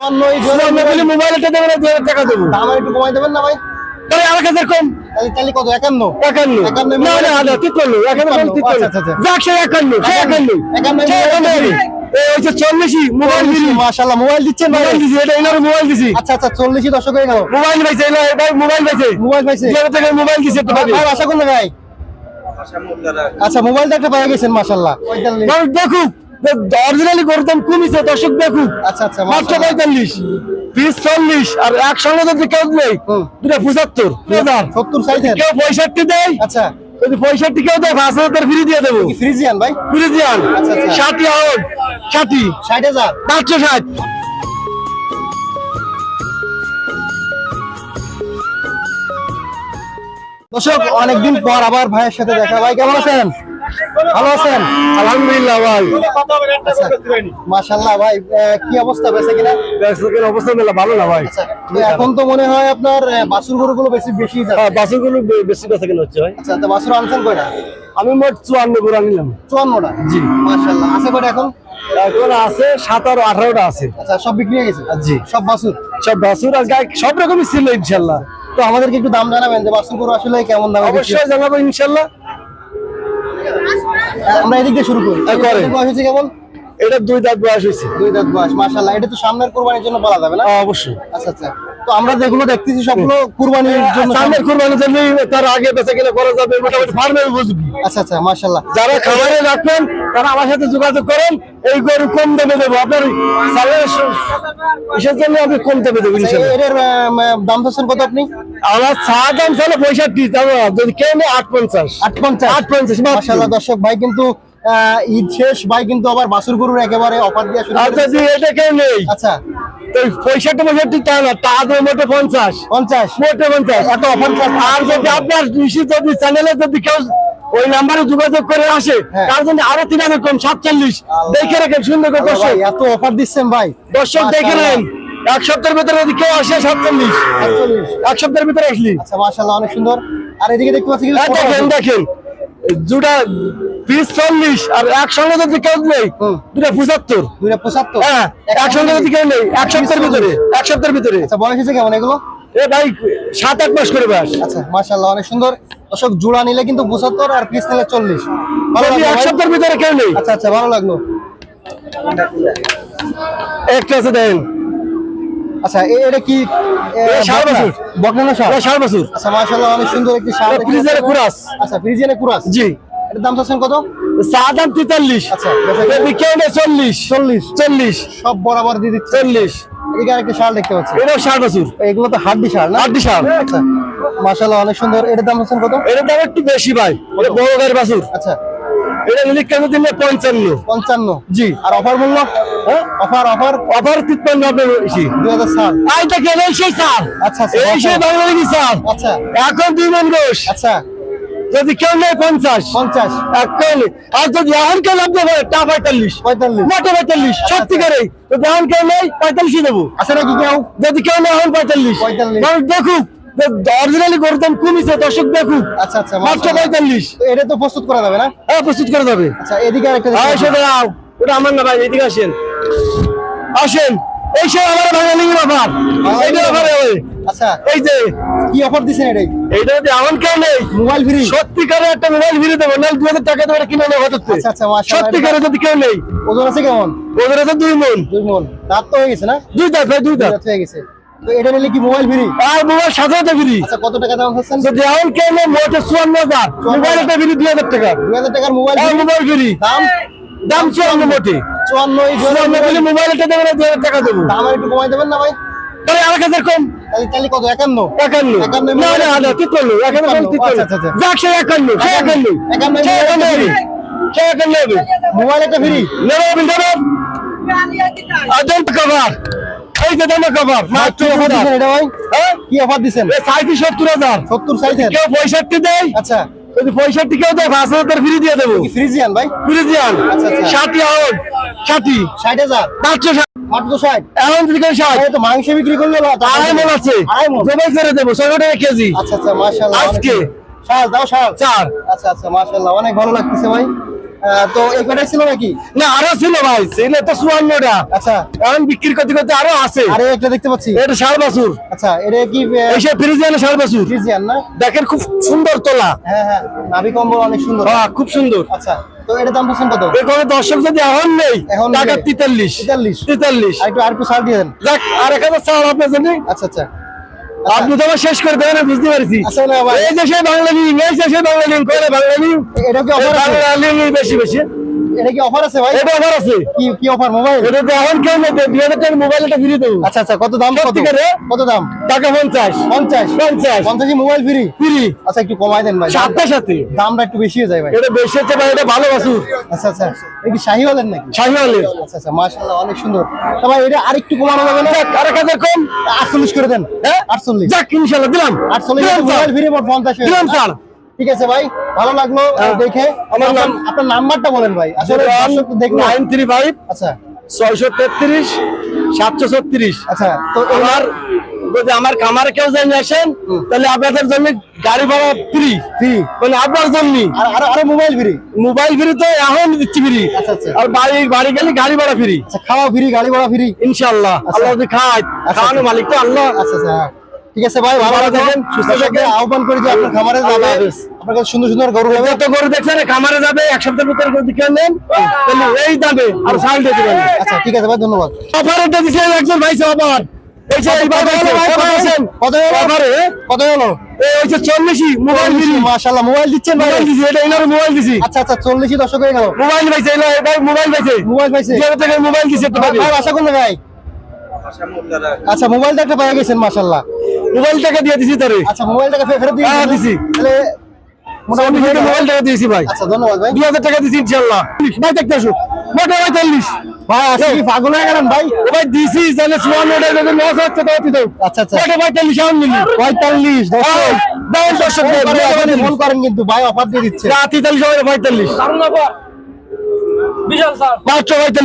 মোবাইলটা দেবেন না, হাজার টাকা দেবো। দাম একটু কমাই দেবেন না ভাই? তাহলে এক হাজার কম। তাহলে তাহলে কত? একান্ন। একান্ন। একান্ন না না না তিপ্পান্ন। একান্ন তিপ্পান্ন, তিপ্পান্ন। আচ্ছা, আচ্ছা, আচ্ছা। যাক সে একান্ন সে একান্ন। একান্ন, মোবাইল চল্লিশই দিলি। দিচ্ছেন মোবাইল দিছি এটা এনার মোবাইল দিছি। আচ্ছা আচ্ছা চল্লিশই দশক হয়ে গেল। মোবাইল পাইছে ভাই মোবাইল পাইছে। মোবাইল পাইছে। মোবাইল দিছে ভাই আশা করলে ভাই। আচ্ছা মোবাইলটা একটা পেয়ে গেছেন মাশাআল্লাহ। পঁয়তাল্লিশ দেখুক অরিজিনালি করতাম কমিছে দর্শক দেখুক। আচ্ছা আচ্ছা মাত্র পঁয়তাল্লিশ চল্লিশ আর একসঙ্গে যদি কেউ নেই দুটা পঁচাত্তর সত্তর কেউ পঁয়ষট্টি দেয় আচ্ছা। যদি পঁয়ষট্টি কেউ দেয় পাঁচ হাজার ফ্রি দিয়ে দেবো। ফ্রিজিয়ান ভাই? ফ্রিজিয়ান। আচ্ছা। ষাটি আউট ষাটি ষাট হাজার। পাঁচশো ষাট। দর্শক অনেকদিন পর আবার ভাইয়ের সাথে দেখা। ভাই কেমন আছেন? ভালো আছেন? আলহামদুলিল্লাহ ভাই। ভাই কি অবস্থা? বেঁচে কিনা? ব্যবসাকের অবস্থা মেলা ভালো না ভাই। আচ্ছা এখন তো মনে হয় আপনার গরুগুলো বেশি বেশি হ্যাঁ বাসগুলো বেশি বেচা কেনা হচ্ছে ভাই। আচ্ছা তো বাছুর আনছেন কয়টা? আমি মোট চুয়ান্ন করে নিলাম চুয়ান্নটা? জি। আছে কয়টা এখন? এখন আছে আঠারোটা আছে। আচ্ছা সব বিক্রি হয়ে গেছে? জি। সব বাছুর? সব বাসুর আর গায়ে সব রকমই ছিল ইনশাল্লাহ তো আমাদেরকে একটু দাম জানাবেন যে বাছুর গরু আসলে কেমন দামে অবশ্যই জানাব ইনশাল্লাহ? আমরা এদিক দিয়ে শুরু করি। হ্যাঁ, করেন। বয়স কেমন এটা দুই দাঁত বয়স হয়েছে। দুই দাঁত বয়স মাশাআল্লাহ। এটা তো সামনের কোরবানির জন্য বলা যাবে না? হ্যাঁ, অবশ্যই। আচ্ছা আচ্ছা। তো আমরা যেগুলো দেখতেছি সবগুলো কুরবানির জন্য সামনের কুরবানি জন্য তার আগে বেচা কেনা করা যাবে মোটামুটি ফার্মে বুঝবি আচ্ছা আচ্ছা মাশাআল্লাহ। যারা খাবারে রাখবেন তারা আমার সাথে যোগাযোগ করেন এই গরু কম দামে দেবো। আপনার ইসের জন্য আমি কম দামে দেবো এর দাম চাচ্ছেন কত আপনি? আমার চা দাম ছিল পঁয়ষট্টি যদি কেউ আট পঞ্চাশ আট পঞ্চাশ আট পঞ্চাশ। মাশাআল্লাহ দর্শক ভাই কিন্তু ঈদ শেষ ভাই কিন্তু আবার বাসুর গরুর একেবারে অফার দিয়ে শুরু আচ্ছা জি এটা কেউ নেই। আচ্ছা। তো পঁয়ষট্টি পঁয়ষট্টি তা না তা দেবো মোটে পঞ্চাশ। পঞ্চাশ। মোটে পঞ্চাশ। এত অফার আর যদি আপনার যদি চ্যানেলে যদি কেউ ওই নাম্বারে যোগাযোগ করে আসে হ্যাঁ। তার জন্য আরও তিন হাজার কম সাতচল্লিশ। দেখে রাখেন সুন্দর করে দর্শক। এত অফার দিচ্ছেন ভাই। দর্শক দেখে নেন। এক সপ্তাহের ভিতরে যদি কেউ আসে সাতচল্লিশ। 47 এক সপ্তাহের ভিতরে আসলি। আচ্ছা অনেক সুন্দর। আর এদিকে দেখতে পাচ্ছি দেখেন। দেখেন। দুটা বিশ চল্লিশ আর একসঙ্গে যদি কেউ নেই দুটা পঁচাত্তর। দুইটা পঁচাত্তর। হ্যাঁ একসঙ্গে যদি কেউ নেই এক সপ্তাহের ভিতরে এক সপ্তাহের ভিতরে। আচ্ছা বয়স হয়েছে কেমন এগুলো? এ ভাই সাত আট মাস করে বাস আচ্ছা অনেক সুন্দর। দর্শক জোড়া নিলে কিন্তু পঁচাত্তর আর পিস নিলে চল্লিশ। ভালো এক সপ্তাহের ভিতরে কেউ নেই। আচ্ছা আচ্ছা ভালো লাগল। একটা আছে দেখেন আচ্ছা এটা কি? আচ্ছা মাশাআল্লাহ অনেক সুন্দর একটি এটা ফ্রিজের কুরাস। আচ্ছা কুরাস। জি। এটার দাম চাচ্ছেন কত? চা দাম তেতাল্লিশ। আচ্ছা, কেউ চল্লিশ। চল্লিশ। চল্লিশ। সব বরাবর দিয়ে দিচ্ছে। চল্লিশ। এদিকে আরেকটা শাল দেখতে পাচ্ছি। এটাও ষাট বছর এগুলো তো হাড্ডি শাল না? হাড্ডি শাল। আচ্ছা মাশাআল্লাহ অনেক সুন্দর। এটার দাম চাচ্ছেন কত? এটার দাম একটু বেশি ভাই। এটা বড় গাড়ি বাছুর। আচ্ছা। এটা নিলে কেন দিলে? পঞ্চান্ন। পঞ্চান্ন। জি। আর অফার মূল্য? হ্যাঁ? Offer offer? আবার তিপ্পান্ন আপনার বেশি। দুই হাজার সাল সেই স্যার আচ্ছা আচ্ছা এই সেই আচ্ছা। এখন দুই মন গোস আচ্ছা। যদি কেউ নেই পঞ্চাশ পঞ্চাশ। আর যদি এখন কেউ লাগবে তা পঁয়তাল্লিশ। পঁয়তাল্লিশ। মোটে পঁয়তাল্লিশ সত্যিকারে যদি এখন কেউ নেই পঁয়তাল্লিশই দেবো। আছে নাকি কেউ? যদি কেউ নেই এখন পঁয়তাল্লিশ। পঁয়তাল্লিশ। দেখুক অরিজিনালি গরুর দাম কমিছে দর্শক দেখুক আচ্ছা আচ্ছা মাত্র পঁয়তাল্লিশ। এটা তো প্রস্তুত করা যাবে না? হ্যাঁ প্রস্তুত করে যাবে। আচ্ছা এদিকে আরেকটা সেটা ওটা আমার না ভাই এদিকে আসেন। আসেন। এই সে আমার বাঙালি ব্যাপার। এইটা ব্যাপার আচ্ছা এই যে কি অফার দিছেন এটাই? এইটা যদি এমন কেউ নেই। মোবাইল ফ্রি সত্যিকারে একটা মোবাইল ফিরে দেবো নাহলে দু হাজার টাকা দেবো কিনে নেব হতে আচ্ছা, আচ্ছা, সত্যিকারে যদি কেউ নেই। ওজন আছে কেমন? ওদের আছে দুই মন। দুই মন। দাঁত তো হয়ে গেছে না? দুই দাঁত ভাই দুই দাঁত। দাঁত হয়ে গেছে। তো এটা নিলে কি মোবাইল ফ্রি আর মোবাইল সাথে সাথে ফিরি আচ্ছা কত টাকা দাম হচ্ছেন যদি এমন কেউ নেই মোটে চুয়ান্ন হাজার। মোবাইল একটা ফিরি দুই হাজার টাকা। দুই হাজার টাকার মোবাইল ফ্রি মোবাইল দাম? দাম চুয়ান্ন মোটে। চুয়ান্ন মোবাইল। একটা দেবেন দুই হাজার টাকা দেবো। দাম একটু কমাই দেবেন না ভাই? তাহলে এক হাজার কম। তাহলে কত? একান্ন? একান্ন। একান্ন না না না তিপ্পান্ন একান্ন। কম তিপ্পান্ন। যাক সে একান্ন সে একান্ন। একান্ন। সে একান্ন হবে। সে একান্ন হবে। মোবাইল একটা ফ্রি নেব নেব আদম কভার এই যে দামে কভার মাত্র অফার দিছেন এটা ভাই? হ্যাঁ? কি অফার দিছেন? এ সত্তর হাজার। সত্তর সাইজের? কেউ পঁয়ষট্টি দেয়? আচ্ছা। যদি পঁয়ষট্টি কেউ দেয় পাঁচ হাজার ফ্রি দিয়ে দেবো। ফ্রিজিয়ান ভাই? ফ্রিজিয়ান। ষাটি আউট ষাটি ষাট হাজার? পাঁচশো মাংস বিক্রি করলে আড়াই মন। আছে। জবাই করে দেবো ছয় টাকা কেজি। আচ্ছা আচ্ছা মাশাআল্লাহ আজকে? চার। আচ্ছা আচ্ছা মাশাআল্লাহ অনেক ভালো লাগতেছে ভাই। তো ছিল নাকি? না আরও ছিল ভাই ছিল তো চুয়ান্নটা। আচ্ছা। এখন বিক্রি করতে করতে আরও আছে। আরে একটা দেখতে পাচ্ছি। এটা ষাট বছর। আচ্ছা এটা কি এইসব ফ্রিজিয়ান ষাট বছর। ফ্রিজিয়ান না? দেখেন খুব সুন্দর তোলা। হ্যাঁ হ্যাঁ নাভি কম্বল অনেক সুন্দর। হ্যাঁ খুব সুন্দর। আচ্ছা তো এটা দাম পছন্দ কত? এই দর্শক যদি এখন নেই এখন টাকা। তেতাল্লিশ। 43 তেতাল্লিশ। আর একটু আর একটু ছাড় দিয়ে দেন। যাক আর এক হাজার চাল আপনার জন্য। আচ্ছা আচ্ছা। আপনি তো শেষ করে দেবেন বুঝতে পারছি। আচ্ছা এই দেশে বাংলা লিঙ্ক এই দেশে বাংলা লিঙ্ক করে বাংলা লিঙ্ক এটা কি বাংলা লিঙ্ক বেশি বেশি। এটা কি অফার আছে ভাই? এটা অফার আছে। কি কি অফার মোবাইল এটা তো এখন কেউ নেবে টাকার মোবাইল একটা ফ্রি দেবো আচ্ছা আচ্ছা কত দাম কত? সত্যিকারে? কত দাম? টাকা পঞ্চাশ। পঞ্চাশ? পঞ্চাশ। পঞ্চাশি মোবাইল ফ্রি ফ্রি আচ্ছা একটু কমাই দেন ভাই। সাতটা সাথে। দামটা একটু বেশি হয়ে যায় ভাই। এটা বেশি হচ্ছে ভাই এটা ভালো বাসুর আচ্ছা আচ্ছা। এটা কি শাহি হলেন নাকি? শাহিওয়ালের। আচ্ছা আচ্ছা মাশাআল্লাহ অনেক সুন্দর। তো ভাই এটা আরেকটু কমানো যাবে না? আর হাজার কম। আটচল্লিশ করে দেন। হ্যাঁ? আটচল্লিশ। যাক ইনশাল্লাহ দিলাম। আটচল্লিশ দিলাম স্যার। মোবাইল ফ্রি মোট পঞ্চাশ হয়ে দিলাম স্যার। ঠিক আছে ভাই ভালো লাগল হ্যাঁ। দেখে। আমার নাম- আপনার নাম্বারটা বলেন ভাই। আসলে নাইন থ্রি ফাইভ আচ্ছা। ছয়শো তেত্রিশ সাতশো ছত্রিশ। আচ্ছা তো আমার যদি আমার খামারে কেউ জেনে আসেন তাহলে আপনাদের জন্য গাড়ি ভাড়া ফ্রি ফ্রি মানে আপনার জন্য। আর আরও আরও মোবাইল ফ্রি মোবাইল ফ্রি তো এখন দিচ্ছি ফ্রি আচ্ছা, আচ্ছা। আর বাড়ি বাড়ি গেলে গাড়ি ভাড়া ফ্রি আচ্ছা খাওয়া ফ্রি গাড়ি ভাড়া ফ্রি ইনশাল্লাহ আল্লাহ যদি খায় খাওয়ানো মালিক তো আল্লাহ। আচ্ছা আচ্ছা হ্যাঁ। ঠিক আছে ভাই ভালো থাকেন সুস্থ থাকেন। আহ্বান করি যে আপনার খামারে যাবে। আপনার কাছে সুন্দর সুন্দর গরু হবে। যত গরু দেখছেন খামারে যাবে এক সপ্তাহের ভিতরে গরু নেন। তাহলে এই দামে আর সাল দিয়ে দেবেন। আচ্ছা ঠিক আছে ভাই ধন্যবাদ। অফার এটা দিছে একজন ভাই অফার। এই যে কত হলো ভাই? কত কত হলো? অফারে? কত হলো? এই হচ্ছে চল্লিশই মোবাইল দিছি। মাশাআল্লাহ মোবাইল দিচ্ছেন ভাই। মোবাইল দিছি এটা এনার মোবাইল দিছি। আচ্ছা আচ্ছা চল্লিশই দর্শক হয়ে গেল। মোবাইল পাইছে এলা ভাই মোবাইল পাইছে। মোবাইল পাইছে। যে থেকে মোবাইল দিছে একটু ভাই আশা করলে ভাই। আচ্ছা মোবাইলটা একটা পেয়ে গেছেন মাশাআল্লাহ। মোবাইল টাকা দিয়ে দিছি তারে। আচ্ছা মোবাইলটাকে ফে- ফেরত দিয়ে হ্যাঁ, দিছি। তাহলে মোটামুটি মোবাইল টাকা দিয়েছি ভাই। আচ্ছা ধন্যবাদ ভাই। দুই হাজার টাকা দিছি ইনশাল্লাহ ভাই দেখতে আসো মোটা ভাই চল্লিশ ভাই আজকে কি পাগল হয়ে গেলেন ভাই? ও ভাই দিছি জানে চুয়ান্ন টাকা যদি লস হচ্ছে তো দিতে আচ্ছা আচ্ছা। মোটা ভাই চল্লিশ আমি মিলি। পঁয়তাল্লিশ দর্শক দাম দর্শক ফোন করেন, ফোন করেন কিন্তু ভাই অফার দিয়ে দিচ্ছে। তেতাল্লিশ হবে পঁয়তাল্লিশ। বিশাল স্যার। পাঁচশো পঁয়তাল্লিশ।